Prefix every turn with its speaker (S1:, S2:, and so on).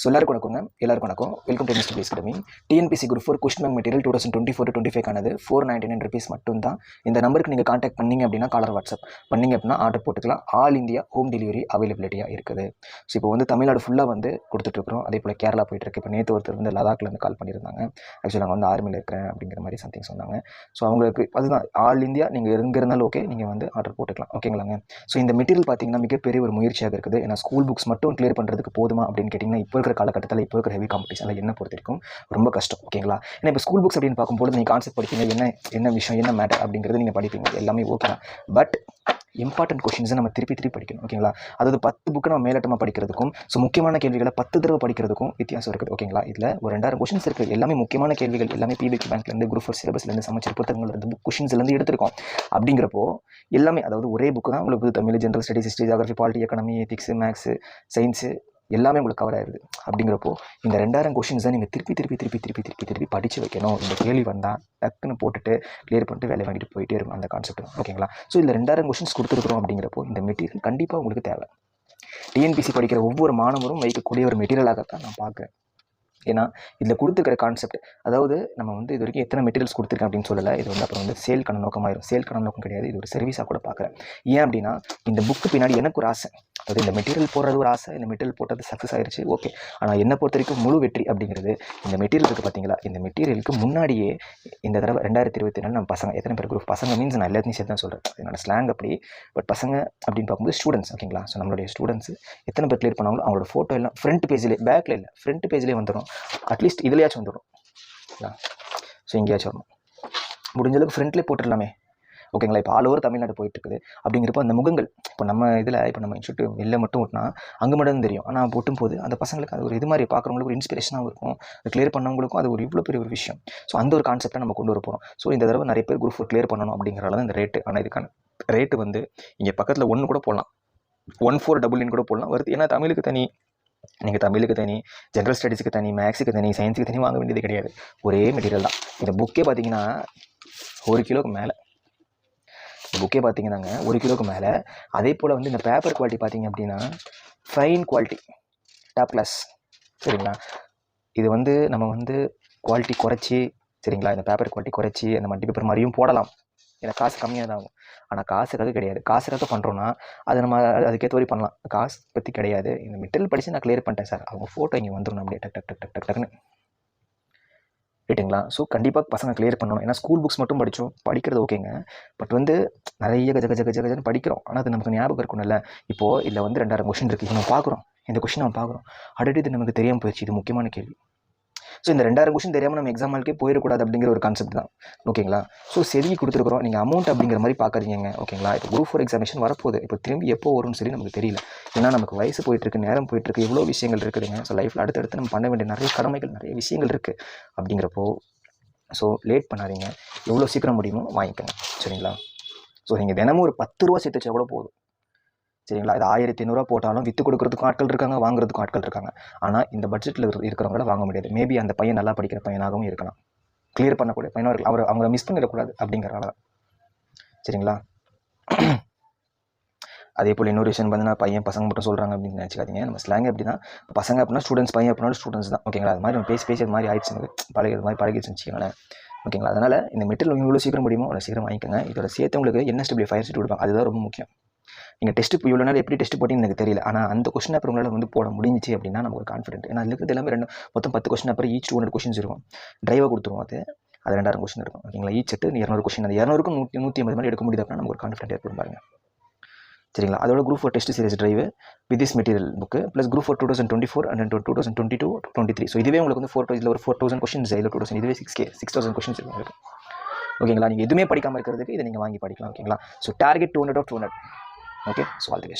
S1: So எல்லாருக்கும் வணக்கங்க. எல்லாருக்கும் வணக்கம். Welcome to mister Pace Academy TNPSC group four question bank material two thousand twenty four twenty five ஆனது four ninety nine rupees மட்டும் தான் இந்த நம்பருக்கு நீங்கள் காண்டாக்ட் பண்ணீங்க அப்படின்னா காலர் வாட்ஸ்அப் பண்ணிங்க அப்படின்னா ஆர்டர் போட்டுக்கலாம். ஆல் இந்தியா ஹோம் டெலிவரி அவைலபிலிட்டியாக இருக்குது. ஸோ இப்போ வந்து தமிழ்நாடு ஃபுல்லாக வந்து கொடுத்துட்ருக்குறோம். அதே போல் கேரளா போயிட்டுருக்கு. இப்போ நேற்று ஒருத்தர் வந்து லடாக்லேருந்து கால் பண்ணியிருந்தாங்க. ஆக்சுவலாக நாங்கள் வந்து ஆர்மியில் இருக்கிறேன் அப்படிங்கிற மாதிரி சம்திங் சொன்னாங்க. ஸோ அவங்களுக்கு அதுதான். ஆல் இந்தியா நீங்கள் எங்கே இருந்தாலும் ஓகே நீங்கள் வந்து ஆர்டர் போட்டுக்கலாம். ஓகேங்களாங்க ஸோ இந்த மெட்டீரியல் பார்த்தீங்கன்னா மிகப்பெரிய ஒரு முயற்சியாக இருக்குது. ஏன்னா ஸ்கூல் புக்ஸ் மட்டும் கிளியர் பண்ணுறதுக்கு போதுமா அப்படின்னு கேட்டிங்கன்னா இப்போ இருக்கிற காலகட்டத்தில் இப்போ இருக்கிற ஹெவி காம்படிஷனில் என்ன பொறுத்த வரைக்கும் ரொம்ப கஷ்டம் ஓகேங்களா ஏன்னா இப்போ ஸ்கூல் புக்ஸ் அப்படின்னு பார்க்கும்போது நீங்கள் கான்செப்ட் படிப்பீங்க என்ன என்ன விஷயம் என்ன மேட்டர் அப்படிங்கிறது நீங்கள் படிப்பீங்க எல்லாமே ஓகே தான். பட் இம்பார்ட்டன்ட் கொஷின்ஸை நம்ம திருப்பி திருப்பி படிக்கணும் ஓகேங்களா அதாவது பத்து புக்கு நம்ம மேலட்டமாக படிக்கிறதுக்கும் ஸோ முக்கியமான கேள்விகளை பத்து தடவை படிக்கிறதுக்கும் வித்தியாசம் இருக்குது ஓகேங்களா இதில் ஒரு ரெண்டாயிரம் கொஷின்ஸ் இருக்குது எல்லாமே முக்கியமான கேள்விகள் எல்லாமே பிபிக்கு பேங்க்லேருந்து குரூப் ஃபோர் சிலபஸ்லேருந்து சமைச்சர் புத்தகங்கள்லேருந்து புக் கொஷின்ஸ்லேருந்து எடுத்திருக்கோம். அப்படிங்கிறப்போ எல்லாமே அதாவது ஒரே புக்கு தான் உங்களுக்கு Tamil general studies history geography polity economy ethics maths science எல்லாமே உங்களுக்கு கவர் ஆயிடுது அப்படிங்கிறப்போ இந்த ரெண்டாயிரம் கொஷின்ஸை நீங்கள் திருப்பி திருப்பி திருப்பி திருப்பி திருப்பி திருப்பி படித்து வைக்கணும். இந்த கேள்வி வந்தால் டக்குன்னு போட்டுட்டு கிளியர் பண்ணிட்டு வேலை வாங்கிட்டு போயிட்டே இருக்கும் அந்த கான்செப்ட் ஓகேங்களா ஸோ இந்த ரெண்டாயிரம் கொஷின்ஸ் கொடுத்துருக்குறோம் அப்படிங்கிறப்போ இந்த மெட்டீரியல் கண்டிப்பாக உங்களுக்கு தேவை. டிஎன்பிசி படிக்கிற ஒவ்வொரு மாணவரும் வைக்கக்கூடிய ஒரு மெட்டீரியலாகத்தான் நான் பார்க்குறேன். ஏன்னா இதில் கொடுத்துருக்கிற கான்செப்ட் அதாவது நம்ம வந்து இது வரைக்கும் எத்தனை மெட்டீரியல்ஸ் கொடுத்துருக்கேன் அப்படின்னு சொல்லலை. இது வந்து அப்புறம் வந்து சேல் கண்ண நோக்கமாயிரும். சேல் கண்ண நோக்கம் கிடையாது. இது ஒரு சர்வீஸாக கூட பார்க்குறேன் ஏன் அப்படின்னா இந்த புக்கு பின்னாடி எனக்கு ஒரு ஆசை. அதாவது இந்த மெட்டீரியல் போடுறது ஒரு ஆசை. இந்த மெட்டீரியல் போட்டது சக்ஸஸ் ஆயிடுச்சு ஓகே ஆனால் என்னை பொறுத்த வரைக்கும் முழு வெற்றி அப்படிங்கிறது இந்த மெட்டீரியல் இருக்குது பார்த்தீங்களா இந்த மெட்டீரியலுக்கு முன்னாடியே இந்த தடவை ரெண்டாயிரத்தி இருபத்தி நாலு நம்ம பசங்க எத்தனை பேர் குரூப் பசங்க மீன்ஸ் நான் எல்லாத்தையும் சேர்த்து தான் சொல்கிறேன் என்னோட ஸ்லாங் அப்படி. பட் பசங்க அப்படின்னு பார்க்கும்போது ஸ்டூடெண்ட்ஸ் ஓகேங்களா ஸோ நம்மளுடைய ஸ்டூடெண்ட்ஸ் எத்தனை பேர் கிளியர் பண்ணாங்களோ அவங்களோட ஃபோட்டோ எல்லாம் ஃப்ரண்ட் பேஜ்லேயே பேக்கில் இல்லை. ஃப்ரண்ட் பேஜ்லேயே வந்துடும் அட்லீஸ்ட் இதுலையாச்சும் வந்துடும் ஸோ எங்கேயாச்சும் வரணும். முடிஞ்ச அளவுக்கு போட்டுடலாமே. ஓகேங்களா இப்போ ஆல் ஓவர் தமிழ்நாடு போயிட்டு இருக்குது அப்படிங்கிறப்போ அந்த முகங்கள் இப்போ நம்ம இதில் இப்போ நம்ம இன்ஸ்டியூட் வெளில மட்டும் ஓட்டினா அங்கே மட்டும் தான் தெரியும். ஆனால் போட்டும் போது அந்த பசங்களுக்கு அது ஒரு இது மாதிரி பார்க்குறவங்களுக்கு ஒரு இன்ஸ்பிரேஷனாகவும் இருக்கும். அது கிளியர் பண்ணவங்களுக்கும் அது ஒரு இவ்வளோ பெரிய ஒரு விஷயம். ஸோ அந்த ஒரு கான்செப்டை நம்ம கொண்டு வர போகிறோம் ஸோ இந்த தடவை நிறைய பேர் குரூப் ஃபோர் கிளியர் பண்ணணும் அப்படிங்கிறனால தான் இந்த ரேட்டு ஆனால் இதுக்கான ரேட்டு வந்து இங்கே பக்கத்தில் ஒன்று கூட போடலாம். ஒன் ஃபோர் டபுள் இன் கூட போடலாம். வருது. ஏன்னா தமிழுக்கு தனி நீங்கள் தமிழுக்கு தனி ஜென்ரல் ஸ்டடீஸுக்கு தனி மேக்ஸுக்கு தனி சயின்ஸுக்கு தனி வாங்க வேண்டியது கிடையாது. ஒரே மெட்டீரியல் தான். இந்த புக்கே பார்த்தீங்கன்னா ஒரு கிலோக்கு மேலே. இந்த புக்கே பார்த்தீங்கன்னாங்க ஒரு கிலோக்கு மேலே. அதே போல் வந்து இந்த பேப்பர் குவாலிட்டி பார்த்தீங்க அப்படின்னா ஃபைன் குவாலிட்டி டாப் கிளாஸ் சரிங்களா? இது வந்து நம்ம வந்து குவாலிட்டி குறைச்சி சரிங்களா? இந்த பேப்பர் குவாலிட்டி குறைச்சி அந்த மல்டி பேப்பர் மாதிரியும் போடலாம். ஏன்னா காசு கம்மியாக தான் ஆகும் ஆனால் காசுக்காக கிடையாது காசுக்காக பண்ணுறோன்னா அது நம்ம அதுக்கேற்ற மாதிரி பண்ணலாம். காசு பற்றி கிடையாது. இந்த மெட்டீரியல் படித்து நான் கிளியர் பண்ணிட்டேன் சார். அவங்க ஃபோட்டோ இங்கே வந்துடும் அப்படியே டக் டக் டக் டக் டக் டக்குன்னு. ரைட்டுங்களா ஸோ கண்டிப்பாக பசங்க கிளியர் பண்ணணும். ஏன்னா ஸ்கூல் புக்ஸ் மட்டும் படித்தோம் படிக்கிறது ஓகேங்க பட் வந்து நிறைய கஜ கஜ கஜ கஜன்னு படிக்கிறோம். ஆனால் அது நமக்கு ஞாபகம் இருக்கணும்ல. இப்போது இதில் வந்து ரெண்டாயிரம் கொஷின் இருக்குது நம்ம பார்க்குறோம். இந்த கொஷின் நம்ம பார்க்குறோம். அடுத்து இது நமக்கு தெரியாமல் போயிடுச்சு இது முக்கியமான கேள்வி. ஸோ இந்த ரெண்டாயிரம் கொஷின் தெரியாமல் நம்ம எக்ஸாம் ஆளுக்கே போயிடக்கூடாது அப்படிங்கிற ஒரு கான்செப்ட் தான். ஓகேங்களா ஸோ செதுக்கி கொடுத்துருக்குறோம். நீங்கள் அமௌண்ட் அப்படிங்கிற மாதிரி பார்க்குறீங்க ஓகேங்களா இப்போ குரூப் ஃபோர் எக்ஸாமினேஷன் வரப்போகுது. இப்போ திரும்பி எப்போ வரும்னு சொல்லி நமக்கு தெரியல. ஏன்னா நமக்கு வயசு போயிட்டுருக்கு நேரம் போயிட்டுருக்கு எவ்வளோ விஷயங்கள் இருக்குதுங்க. ஸோ லைஃப்பில் அடுத்தடுத்து நம்ம பண்ண வேண்டிய நிறைய கடமைகள் நிறைய விஷயங்கள் இருக்குது அப்படிங்கிறப்போ ஸோ லேட் பண்ணாதீங்க. எவ்வளோ சீக்கிரம் முடியுமோ வாங்கிக்கோங்க. சரிங்களா? ஸோ நீங்கள் தினமும் ஒரு பத்து ரூபா சேர்த்து வச்சா கூட போதும். சரிங்களா? இது ஆயிரத்தி ஐநூறுரூவா போட்டாலும் விற்று கொடுக்குறதுக்கும் ஆட்கள் இருக்காங்க வாங்குறதுக்கும் ஆட்கள் இருக்காங்க. ஆனால் இந்த பட்ஜெட்டில் இருக்கிறவங்கள வாங்க முடியாது. மேபி அந்த பையன் நல்லா படிக்கிற பையனாகவும் இருக்கலாம். கிளியர் பண்ணக்கூடிய பையனாக இருக்கலாம். அவர் அவங்கள மிஸ் பண்ணிடக்கூடாது அப்படிங்கிறனால சரிங்களா? அதே போல் இன்னொரு விஷயம் பார்த்தீங்கன்னா பையன் பசங்க மட்டும் சொல்கிறாங்க அப்படின்னு நினச்சிக்காதீங்க. நம்ம ஸ்லாங் எப்படின்னா பசங்க அப்படின்னா ஸ்டூடெண்ட்ஸ் பையன் அப்படின்னா ஸ்டூடெண்ட்ஸ் தான். ஓகேங்களா அது மாதிரி நம்ம பேசி பேசி அது மாதிரி ஆயிடுச்சு பழகி இது மாதிரி பழகிடுச்சு வச்சுக்கோங்களேன். ஓகேங்களா அதனால் இந்த மெட்டீரியல் இவ்வளோ சீக்கிரம் முடியுமோ அவ்வளோ சீக்கிரம் வாங்கிக்கோங்க. இதோட சேர்த்து உங்களுக்கு என்எஸ்டபிள்யூ ஃபயர் சீட் கொடுப்பாங்க அதுதான் ரொம்ப முக்கியம். நீங்கள் டெஸ்ட்டு இவ்வளோ நாள் எப்படி டெஸ்ட் போட்டிங்கன்னு எனக்கு தெரியல. ஆனால் அந்த கொஸ்டின் பேப்பர் உங்களால் வந்து போட முடிஞ்சிச்சு அப்படின்னா நமக்கு ஒரு கான்ஃபிடென்ட் ஏன்னா அதில் இருக்கிறது எல்லாமே ரெண்டு மொத்தம் பத்து question paper each two hundred questions இருக்கும். டிரைவாக கொடுத்துருவோம் அது. அது ரெண்டாயிரம் கொஸ்டின் இருக்கும். ஓகேங்களா ஈச் செட்டு இரநூறு கொஸ்டின் அந்த இரநூறுக்கும் நூற்றி நூற்றி ஐம்பது மாதிரி எடுக்க முடியுது அப்படின்னா நமக்கு ஒரு கான்ஃபிடென்ட் ஏற்படும் பாருங்க. சரிங்களா? அதோட group four test series drive with this material book plus group four two thousand twenty four and two thousand twenty two twenty three so இதுவே உங்களுக்கு வந்து ஃபோர் இதில் ஒரு ஃபோர் தௌசண்ட் கொஸ்டின்ஸ் இல்லை டூ தௌசண்ட் இதுவே six K six thousand questions உங்களுக்கு ஓகேங்களா நீங்கள் எதுவுமே படிக்காமல் இருக்கிறதுக்கு இதை நீங்கள் வாங்கி படிக்கலாம். ஓகேங்களா so target two hundred of two hundred okay so all the best